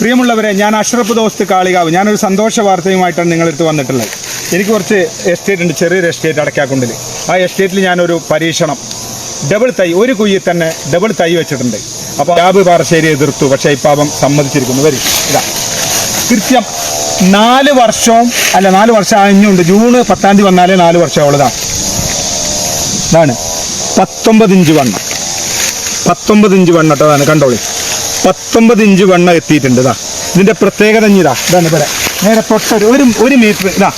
പ്രിയമുള്ളവരെ ഞാൻ അഷ്റഫ് ദോസ്ത് കാളികാവ്. ഞാനൊരു സന്തോഷ വാർത്തയുമായിട്ടാണ് നിങ്ങളടുത്ത് വന്നിട്ടുള്ളത്. എനിക്ക് കുറച്ച് എസ്റ്റേറ്റ് ഉണ്ട് ചെറിയൊരു എസ്റ്റേറ്റ് അടക്കാക്കുണ്ടിൽ ആ എസ്റ്റേറ്റിൽ ഞാനൊരു പരീക്ഷണം ഡബിൾ തൈ ഒരു കുയ്യിൽ തന്നെ ഡബിൾ തൈ വെച്ചിട്ടുണ്ട്. അപ്പോൾ ലാബ് പാറശ്ശേരി എതിർത്തു പക്ഷേ ഇപ്പം അവൻ സമ്മതിച്ചിരിക്കുന്നു. വരും ഇതാ. കൃത്യം നാല് വർഷവും അല്ല നാല് വർഷം അഞ്ഞുണ്ട് ജൂൺ പത്താം തീയതി വന്നാലേ നാല് വർഷം ഉള്ളതാണ് ഇതാണ്. പത്തൊമ്പത് ഇഞ്ച് വണ്ണം. പത്തൊമ്പത് ഇഞ്ച് വണ്ണം കേട്ടോ അതാണ് കണ്ടോളി. പത്തൊമ്പത് ഇഞ്ച് വണ്ണം എത്തിയിട്ടുണ്ട്. ഇതാ ഇതിന്റെ പ്രത്യേകത ഇതാ ഇതാണ് ഇവിടെ നേരെ പൊട്ടൊരു ഒരു ഒരു മീറ്റർ ഇതാ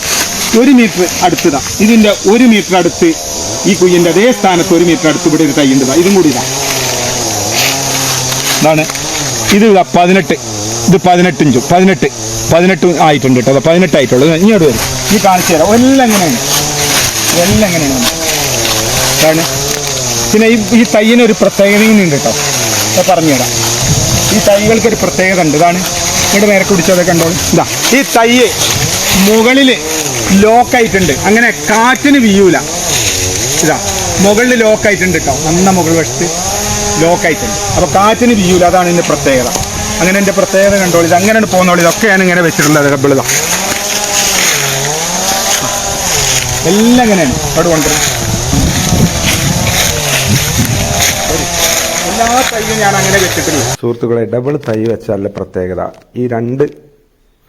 ഒരു മീറ്റർ അടുത്ത് ഇതാ. ഇതിന്റെ ഒരു മീറ്റർ അടുത്ത് ഈ കുയ്യന്റെ അതേ സ്ഥാനത്ത് ഒരു മീറ്റർ അടുത്ത് ഇവിടെ ഒരു തൈ ഉണ്ട്. ഇതാ കൂടി ഇതാ. ഇതാണ്. ഇത് പതിനെട്ട്. ഇത് പതിനെട്ട് ഇഞ്ചും. പതിനെട്ട് പതിനെട്ട് ആയിട്ടുണ്ട് കേട്ടോ. പതിനെട്ട് ആയിട്ടുള്ളൂ. ഇനി ഇങ്ങോട്ട് വരും. ഈ കാണിച്ചു തരാം. എല്ലാം എങ്ങനെയാണ് എല്ലാം എങ്ങനെയാണ് ഇതാണ്. പിന്നെ ഈ ഈ തയ്യിന് ഒരു പ്രത്യേകതയും ഉണ്ട് കേട്ടോ. പറഞ്ഞുതരാം. ഈ തൈകൾക്ക് ഒരു പ്രത്യേകത ഉണ്ട്. ഇതാണ്. ഇവിടെ നേരെ കുടിച്ചതൊക്കെ കണ്ടോളൂ. ഇതാ ഈ തൈ മുകളിൽ ലോക്കായിട്ടുണ്ട് അങ്ങനെ കാറ്റിന് വീയൂല. ഇതാ മുകളിൽ ലോക്കായിട്ടുണ്ട് കേട്ടോ നന്ന മുകൾ വശത്ത് ലോക്കായിട്ടുണ്ട് അപ്പോൾ കാറ്റിന് വീയൂല. അതാണ് ഇതിന്റെ പ്രത്യേകത. അങ്ങനെ എന്റെ പ്രത്യേകത കണ്ടോളൂ. ഇത് അങ്ങനെയാണ് പോകുന്നോളൂ ഇതൊക്കെയാണ് ഇങ്ങനെ വെച്ചിട്ടുള്ളത്. കബിളിതാ എല്ലാം അങ്ങനെയാണ് അവിടെ കൊണ്ടുവരുന്നത്. എല്ലാ തൈയും ഞാൻ അങ്ങനെ വെച്ചിട്ടില്ല. സുഹൃത്തുക്കളെ ഡബിൾ തൈ വെച്ചാലുള്ള പ്രത്യേകത ഈ രണ്ട്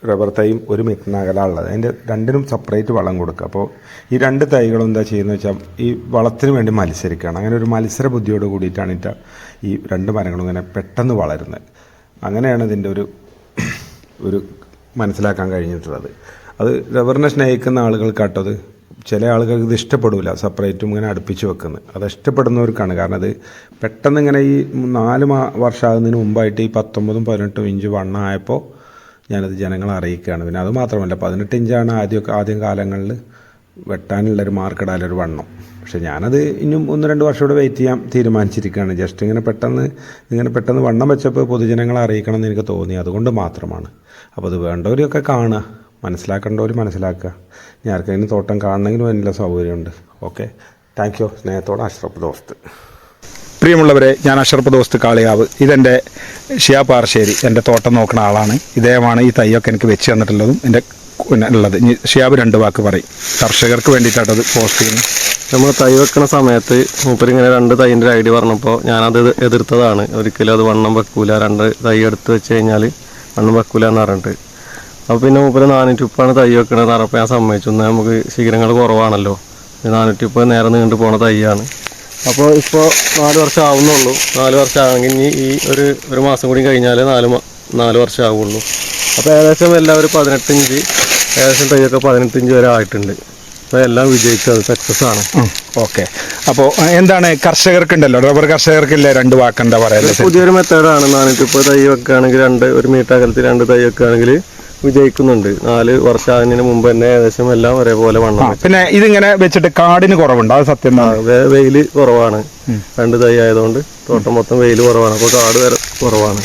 റബ്ബർ തൈയും ഒരു മീറ്ററിന് ഉള്ളത്. അതിന്റെ രണ്ടിനും സെപ്പറേറ്റ് വളം കൊടുക്കുക. അപ്പോൾ ഈ രണ്ട് തൈകളും എന്താ ചെയ്യുന്നത് വെച്ചാൽ ഈ വളത്തിന് വേണ്ടി മത്സരിക്കുകയാണ്. അങ്ങനെ ഒരു മത്സര ബുദ്ധിയോട് കൂടിയിട്ടാണ് ഇറ്റ ഈ രണ്ട് മരങ്ങളും ഇങ്ങനെ പെട്ടെന്ന് വളരുന്നത്. അങ്ങനെയാണ് ഇതിന്റെ ഒരു ഒരു മനസ്സിലാക്കാൻ കഴിഞ്ഞിട്ടുള്ളത്. അത് റബ്ബറിനെ സ്നേഹിക്കുന്ന ആളുകൾക്കാട്ടത് ചില ആളുകൾക്ക് ഇത് ഇഷ്ടപ്പെടില്ല സെപ്പറേറ്റും ഇങ്ങനെ അടുപ്പിച്ച് വെക്കുന്നത്. അത് ഇഷ്ടപ്പെടുന്നവർക്കാണ്. കാരണം അത് പെട്ടെന്ന് ഇങ്ങനെ ഈ നാല് മാ വർഷമാകുന്നതിന് മുമ്പായിട്ട് ഈ പത്തൊമ്പതും പതിനെട്ടും ഇഞ്ച് വണ്ണമായപ്പോൾ ഞാനത് ജനങ്ങളെ അറിയിക്കുകയാണ്. പിന്നെ അത് മാത്രമല്ല പതിനെട്ട് ഇഞ്ചാണ് ആദ്യമൊക്കെ ആദ്യം കാലങ്ങളിൽ വെട്ടാനുള്ളൊരു മാർക്കിടാനൊരു വണ്ണം. പക്ഷെ ഞാനത് ഇനിയും ഒന്ന് രണ്ട് വർഷം കൂടെ വെയിറ്റ് ചെയ്യാൻ തീരുമാനിച്ചിരിക്കുകയാണ്. ജസ്റ്റ് ഇങ്ങനെ പെട്ടെന്ന് ഇങ്ങനെ പെട്ടെന്ന് വണ്ണം വെച്ചപ്പോൾ പൊതുജനങ്ങളെ അറിയിക്കണം എന്ന് എനിക്ക് തോന്നി. അതുകൊണ്ട് മാത്രമാണ്. അപ്പോൾ അത് വേണ്ടവരെയൊക്കെ കാണുക. മനസ്സിലാക്കേണ്ടവർ മനസ്സിലാക്കുക. ഇനി ആർക്കെങ്കിലും തോട്ടം കാണണമെങ്കിലും അതിനുള്ള സൗകര്യമുണ്ട്. ഓക്കെ? താങ്ക് യു സ്നേഹത്തോടെ അഷ്റഫ് ദോസ്ത്. പ്രിയമുള്ളവരെ ഞാൻ അഷർപ്പ് ദോസ്ത് കാളിയാവ്. ഇതെന്റെ ഷിയാ പാറശ്ശേരി എന്റെ തോട്ടം നോക്കുന്ന ആളാണ്. ഇദ്ദേഹമാണ് ഈ തയ്യൊക്കെ എനിക്ക് വെച്ച് തന്നിട്ടുള്ളതും എന്റെ ഉള്ളത്. ഇനി ഷിയാബ് രണ്ട് വാക്ക് പറയും. കർഷകർക്ക് വേണ്ടിയിട്ടാണ് അത് പോസ്റ്റ് ചെയ്യുന്നത്. നമ്മൾ തൈ വെക്കുന്ന സമയത്ത് മൂപ്പരിങ്ങനെ രണ്ട് തൈന്റെ ഐ ഐഡിയ പറഞ്ഞപ്പോൾ ഞാനത് എതി- എതിർത്തതാണ്. ഒരിക്കലും അത് വണ്ണം വെക്കൂല. രണ്ട് തൈ എടുത്ത് വെച്ച് കഴിഞ്ഞാൽ വണ്ണം വെക്കൂല എന്ന് പറഞ്ഞിട്ട്. അപ്പോൾ പിന്നെ മൂപ്പര് നാനൂറ്റി ഉപ്പാണ് തൈ വെക്കണത് പറഞ്ഞപ്പോൾ ഞാൻ സമ്മതിച്ചു. എന്നാൽ നമുക്ക് ശിഖരങ്ങൾ കുറവാണല്ലോ. നാനൂറ്റി ഉപ്പ് നേരെ നീണ്ടു പോണ തൈയാണ്. അപ്പോൾ ഇപ്പോൾ നാല് വർഷം ആവുന്നുള്ളൂ നാല് വർഷം ആണെങ്കിൽ ഇനി ഈ ഒരു ഒരു മാസം കൂടി കഴിഞ്ഞാൽ നാല് നാല് വർഷം ആവുള്ളൂ അപ്പോൾ ഏകദേശം എല്ലാവരും പതിനെട്ട് ഇഞ്ച് ഏകദേശം തൈയൊക്കെ പതിനെട്ടിഞ്ച് വരെ ആയിട്ടുണ്ട്. അപ്പോൾ എല്ലാം വിജയിച്ചത് സക്സസ് ആണ്. ഓക്കെ. അപ്പോൾ എന്താണ് കർഷകർക്കുണ്ടല്ലോ? റബ്ബർ കർഷകർക്കില്ലേ രണ്ട് വാക്കെന്താ പറയുക പുതിയൊരു മെത്തേഡാണ് നാനൂറ്റി ഉപ്പ് തൈ വെക്കുകയാണെങ്കിൽ രണ്ട് ഒരു മീറ്റർ അകലത്തിൽ രണ്ട് തൈ വെക്കുകയാണെങ്കിൽ വിജയിക്കുന്നുണ്ട്. നാല് വർഷത്തിന് മുമ്പ് തന്നെ ഏകദേശം എല്ലാം ഒരേപോലെ വണ്ണം പിന്നെ ഇതിങ്ങനെ വെച്ചിട്ട് കാടിന് കുറവുണ്ട്? അത് സത്യം വെയിൽ കുറവാണ്. രണ്ട് തൈ ആയതുകൊണ്ട് തോട്ടം മൊത്തം വെയിൽ കുറവാണ്. അപ്പോൾ കാട് വരെ കുറവാണ്.